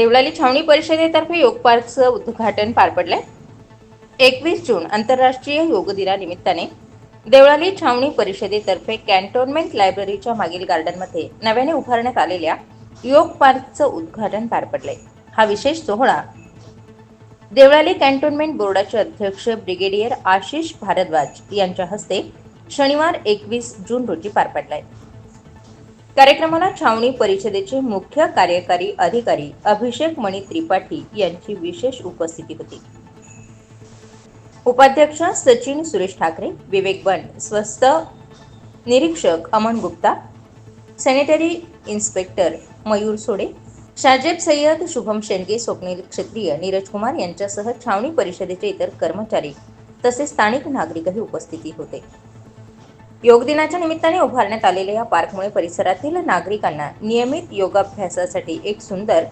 देवळाली छावणी परिषदेतर्फे योग पार्कचं उद्घाटन पार पडलंय. एकवीस जून आंतरराष्ट्रीय योग दिनानिमित्ताने देवळाली छावणी परिषदेतर्फे कॅन्टोन्मेंट लायब्ररीच्या मागील गार्डनमध्ये नव्याने उभारण्यात आलेल्या योग पार्कचं उद्घाटन पार पडलंय. हा विशेष सोहळा देवळाली कॅन्टोन्मेंट बोर्डाचे अध्यक्ष ब्रिगेडियर आशिष भारद्वाज यांच्या हस्ते शनिवार एकवीस जून रोजी पार पडलाय. कार्यक्रमाला छावणी परिषदेचे मुख्य कार्यकारी अधिकारी अभिषेक मणी त्रिपाठी यांची विशेष उपस्थिती होती. उपाध्यक्ष सचिन सुरेश ठाकरे विवेक बंड स्वस्त निरीक्षक अमन गुप्ता सॅनिटरी इन्स्पेक्टर मयूर सोडे शाजेब सय्यद शुभम शेंडगे स्वप्नील क्षत्रिय नीरज कुमार यांच्यासह छावणी परिषदेचे इतर कर्मचारी तसेच स्थानिक नागरिकही उपस्थिती होते. योग दिनाच्या निमित्ताने उभारण्यात आलेल्या या पार्कमुळे परिसरातील नागरिकांना नियमित योगाभ्यासासाठी एक सुंदर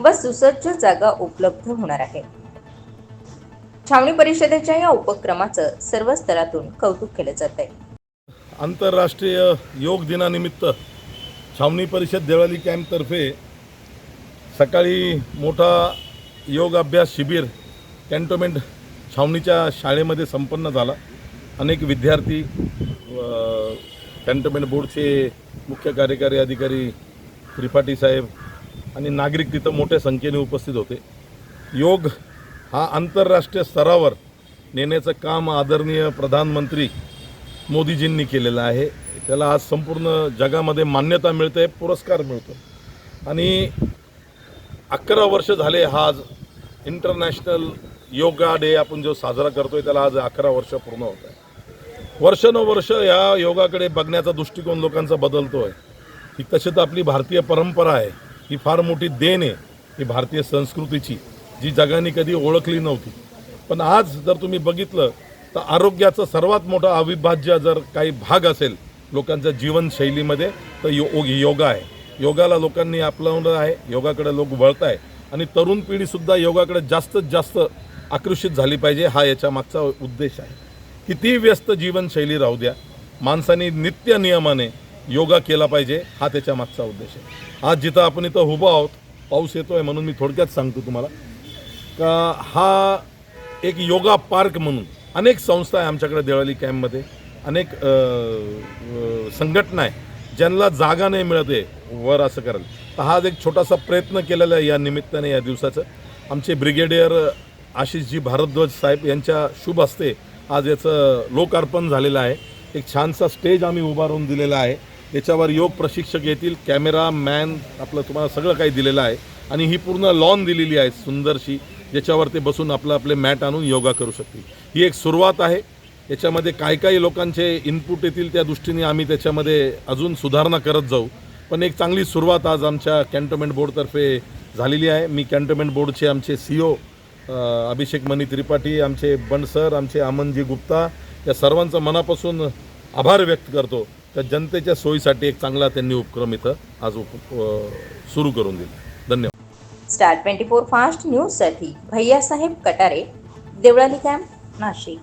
व सुसज्ज जागा उपलब्ध होणार आहे. छावणी परिषदेच्या या उपक्रमाचं सर्व स्तरातून कौतुक केलं जात आहे. आंतरराष्ट्रीय योग दिनानिमित्त छावणी परिषद देवळाली कॅम्पतर्फे सकाळी मोठा योग अभ्यास शिबिर कॅन्टोमेंट छावणीच्या शाळेमध्ये संपन्न झाला. अनेक विद्यार्थी व बोर्डचे मुख्य कार्यकारी अधिकारी त्रिपाठी साहेब आणि नागरिक तिथं मोठ्या संख्येने उपस्थित होते. योग हा आंतरराष्ट्रीय स्तरावर नेण्याचं काम आदरणीय प्रधानमंत्री मोदीजींनी केलेलं आहे. त्याला आज संपूर्ण जगामध्ये मान्यता मिळते पुरस्कार मिळतो. आणि अकरा वर्ष झाले हा आज इंटरनॅशनल योगा डे आपण जो साजरा करतो आहे त्याला आज अकरा वर्ष पूर्ण होत आहे. वर्षानुवर्ष या योगाकडे बघण्याचा दृष्टिकोन लोकांचा बदलतो आहे ही तशी तर आपली भारतीय परंपरा आहे ही फार मोठी देण आहे ही भारतीय संस्कृतीची जी जगाने कधी ओळखली नव्हती. पण आज जर तुम्ही बघितलं तर आरोग्याचं सर्वात मोठा अविभाज्य जर काही भाग असेल लोकांच्या जीवनशैलीमध्ये तर यो योगा आहे. योगाला लोकांनी आपलवलं आहे योगाकडे लोक वळत आहे आणि तरुण पिढीसुद्धा योगाकडे जास्तीत जास्त आकर्षित झाली पाहिजे हा याच्या मागचा उद्देश आहे. कितीही व्यस्त जीवनशैली राहू द्या. माणसाने नित्य नियमाने योगा केला पाहिजे हा त्याच्या मागचा उद्देश आहे. आज जिथं आपण इथं उभं आहोत पाऊस येतोय म्हणून मी थोडक्यात सांगतो तुम्हाला. का हा एक योगा पार्क म्हणून अनेक संस्था आहे आमच्याकडे देवळाली कॅम्पमध्ये. अनेक संघटना आहे ज्यांना जागा नाही मिळत आहे वर असं करायला. तर हा एक छोटासा प्रयत्न केलेला आहे या निमित्ताने या दिवसाचं. आमचे ब्रिगेडियर आशिषजी भारद्वाज साहेब यांच्या शुभ असते आज याचं लोकार्पण झालेलं आहे. एक छानसा स्टेज आम्ही उभारून दिलेला आहे. याच्यावर योग प्रशिक्षक येतील कॅमेरा मॅन आपलं तुम्हाला सगळं काही दिलेलं आहे. आणि ही पूर्ण लॉन दिलेली आहे सुंदरशी ज्याच्यावर ते बसून आपलं आपले मॅट आणून योगा करू शकतील. ही एक सुरुवात आहे. याच्यामध्ये काही काही लोकांचे इनपुट येतील त्या दृष्टीने आम्ही त्याच्यामध्ये अजून सुधारणा करत जाऊ. पण एक चांगली सुरुवात आज आमच्या कॅन्टोमेंट बोर्डतर्फे झालेली आहे. मी कॅन्टोमेंट बोर्डचे आमचे सी ओ अभिषेक मनी त्रिपाठी आमचे बंड सर आमचे आमनजी गुप्ता या सर्वांचा मनापासून आभार व्यक्त करतो. तर जनतेच्या सोयीसाठी एक चांगला त्यांनी उपक्रम इथं आज उप सुरू करून दिला. धन्यवाद. स्टार ट्वेंटी फोर फास्ट न्यूजसाठी भैयासाहेब कटारे देवळाली कॅम्प नाशिक.